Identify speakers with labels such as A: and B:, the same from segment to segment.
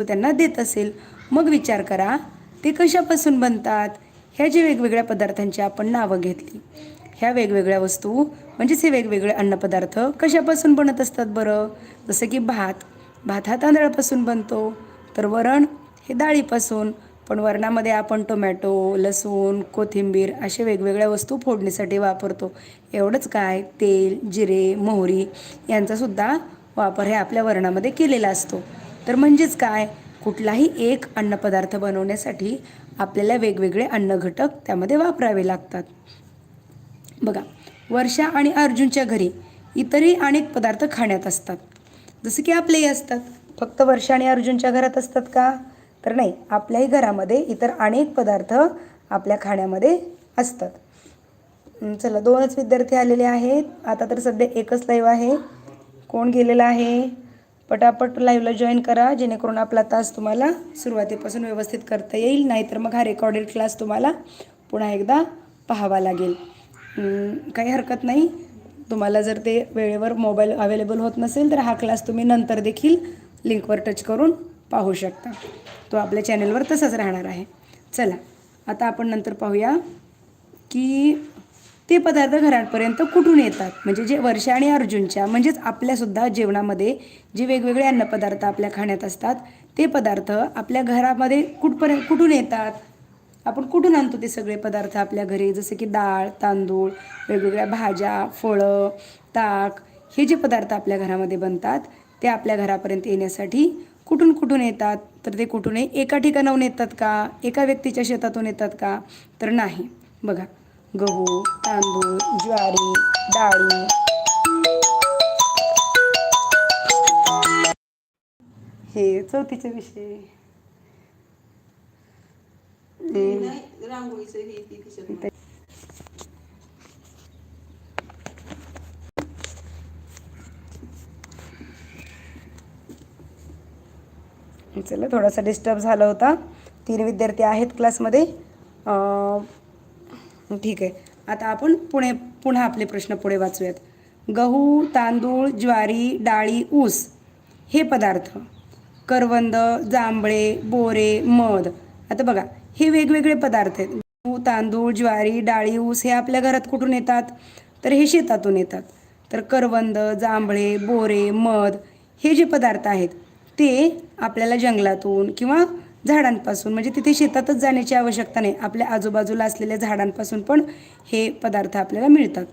A: तो त्यांना देत असेल. मग विचार करा ते कशापासून बनतात? ह्या जे वेगवेगळ्या पदार्थांची आपण नावं घेतली. ह्या वेगवेगळ्या वस्तू म्हणजेच हे वेगवेगळे अन्नपदार्थ कशापासून बनत असतात बरं? जसं की भात. भात हा तांदळापासून बनतो. तर वरण हे डाळीपासून. पण वरणामध्ये आपण टोमॅटो लसूण कोथिंबीर अशा वेगवेगळ्या वस्तू फोडणीसाठी वापरतो. एवढंच काय? तेल जिरे मोहरी यांचासुद्धा वापर हे आपल्या वरणामध्ये केलेला असतो. तर म्हणजेच काय? कुठलाही एक अन्नपदार्थ बनवण्यासाठी आपल्याला वेगवेगळे अन्नघटक त्यामध्ये वापरावे लागतात. बघा वर्षा आणि अर्जुनच्या घरी इतरही अनेक पदार्थ खाण्यात असतात. जसं की आपलेही असतात. फक्त वर्षा आणि अर्जुनच्या घरात असतात का? तर नाही आपल्याही घरामध्ये इतर अनेक पदार्थ आपल्या खाण्यामध्ये असतात. चला दोनच विद्यार्थी आलेले आहेत. आता तर सध्या एकच लाईव्ह आहे. कोण गेलेला आहे? पटापट लाईव्हला जॉईन करा जेणेकरून आपला तास तुम्हाला सुरुवातीपासून व्यवस्थित करता येईल. नाहीतर मग हा रेकॉर्डेड क्लास तुम्हाला पुन्हा एकदा पाहावा लागेल. काही हरकत नाही. तुम्हाला जर ते वेळेवर मोबाईल अवेलेबल होत नसेल तर हा क्लास तुम्ही नंतर देखील लिंकवर टच करून पाहू शकता. तो आपल्या चॅनलवर तसाच राहणार आहे. चला आता आपण नंतर पाहूया की ते पदार्थ घरापर्यंत कुठून येतात? म्हणजे जे वर्षा आणि अर्जुनच्या म्हणजेच आपल्यासुद्धा जेवणामध्ये जे वेगवेगळे अन्नपदार्थ आपल्या खाण्यात असतात ते पदार्थ आपल्या घरामध्ये कुठपर्यंत कुठून येतात? आपण कुठून आणतो ते सगळे पदार्थ आपल्या घरी? जसे की डाळ तांदूळ वेगवेगळ्या भाज्या फळं ताक हे जे पदार्थ आपल्या घरामध्ये बनतात ते आपल्या घरापर्यंत येण्यासाठी कुठून कुठून येतात? तर ते कुठूनही एका ठिकाणाहून येतात का? एका व्यक्तीच्या शेतातून येतात का? तर नाही. बघा. गहू तांदूळ ज्वारी डाळी. हे चौथीचे विषय.
B: रांगोळीचं हे
A: चला थोडासा डिस्टर्ब झाला होता. तीन विद्यार्थी आहेत क्लासमध्ये अं, ठीक आहे. आता आपण पुणे पुन्हा आपले प्रश्न पुढे वाचूयात. गहू तांदूळ ज्वारी डाळी ऊस हे पदार्थ करवंद जांभळे बोरे मध आता बघा हे वेगवेगळे पदार्थ आहेत. गहू तांदूळ ज्वारी डाळी ऊस हे आपल्या घरात कुठून येतात? तर हे शेतातून येतात. तर करवंद जांभळे बोरे मध हे जे पदार्थ आहेत ते आपल्याला जंगलातून किंवा झाडांपासून म्हणजे तिथे शेतातच जाण्याची आवश्यकता नाही. आपल्या आजूबाजूला असलेल्या झाडांपासून पण हे पदार्थ आपल्याला मिळतात.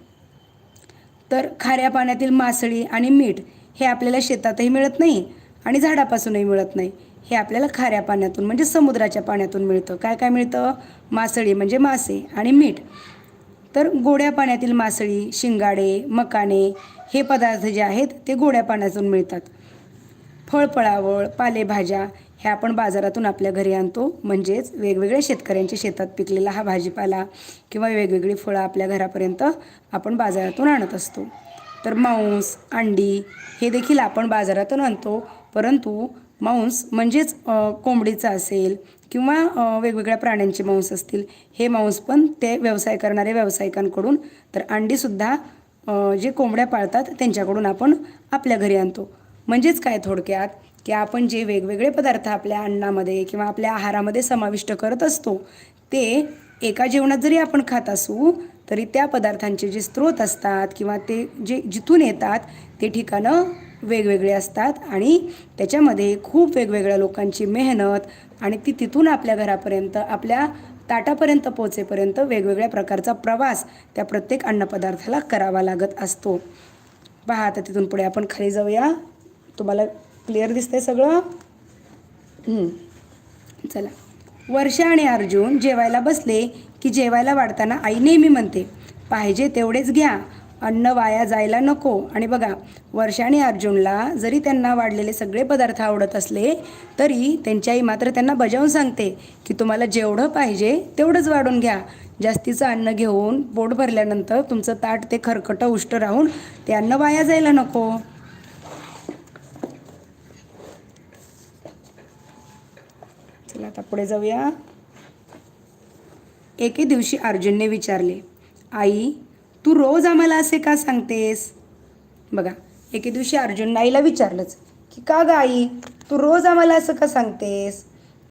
A: तर खाऱ्या पाण्यातील मासळी आणि मीठ हे आपल्याला शेतातही मिळत नाही आणि झाडापासूनही मिळत नाही. हे आपल्याला खाऱ्या पाण्यातून म्हणजे समुद्राच्या पाण्यातून मिळतं. काय काय मिळतं? मासळी म्हणजे मासे आणि मीठ. तर गोड्या पाण्यातील मासळी शिंगाडे मकाने हे पदार्थ जे आहेत ते गोड्या पाण्यातून मिळतात. फळफळावळ पालेभाज्या हे आपण बाजारातून आपल्या घरी आणतो. म्हणजेच वेगवेगळ्या शेतकऱ्यांच्या शेतात पिकलेला हा भाजीपाला किंवा वेगवेगळी फळं आपल्या घरापर्यंत आपण बाजारातून आणत असतो. तर मांस अंडी हे देखील आपण बाजारातून आणतो. परंतु मांस म्हणजेच कोंबडीचं असेल किंवा वेगवेगळ्या प्राण्यांचे मांस असतील हे मांस पण ते व्यवसाय करणारे व्यावसायिकांकडून तर अंडीसुद्धा जे कोंबड्या पाळतात त्यांच्याकडून आपण आपल्या घरी आणतो. म्हणजेच काय थोडक्यात की आपण जे वेगवेगळे पदार्थ आपल्या अन्नामध्ये किंवा आपल्या आहारामध्ये समाविष्ट करत असतो ते एका जेवणात जरी आपण खात असू तरी त्या पदार्थांचे जे स्रोत असतात किंवा ते जे जिथून येतात ते ठिकाणं वेगवेगळे असतात आणि त्याच्यामध्ये खूप वेगवेगळ्या लोकांची मेहनत आणि ती तिथून आपल्या घरापर्यंत आपल्या ताटापर्यंत पोचेपर्यंत वेगवेगळ्या प्रकारचा प्रवास त्या प्रत्येक अन्नपदार्थाला करावा लागत असतो. पहा आता तिथून पुढे आपण खाली जाऊया. तुम्हाला क्लिअर दिसतंय सगळं? चला. वर्षा आणि अर्जुन जेवायला बसले की जेवायला वाढताना आई नेहमी म्हणते पाहिजे तेवढेच घ्या. अन्न वाया जायला नको. आणि बघा वर्षा आणि अर्जुनला जरी त्यांना वाढलेले सगळे पदार्थ आवडत असले तरी त्यांची आई मात्र त्यांना बजावून सांगते की तुम्हाला जेवढं पाहिजे तेवढंच वाढून घ्या. जास्तीचं अन्न घेऊन पोट भरल्यानंतर तुमचं ताट ते खरकटं उष्ट राहून ते अन्न वाया जायला नको. चला आता पुढे जाऊया. एके दिवशी अर्जुनने विचारले आई तू रोज आम्हाला असे का सांगतेस? बघा एके दिवशी अर्जुन आईला विचारलंच की का ग आई तू रोज आम्हाला असं का सांगतेस?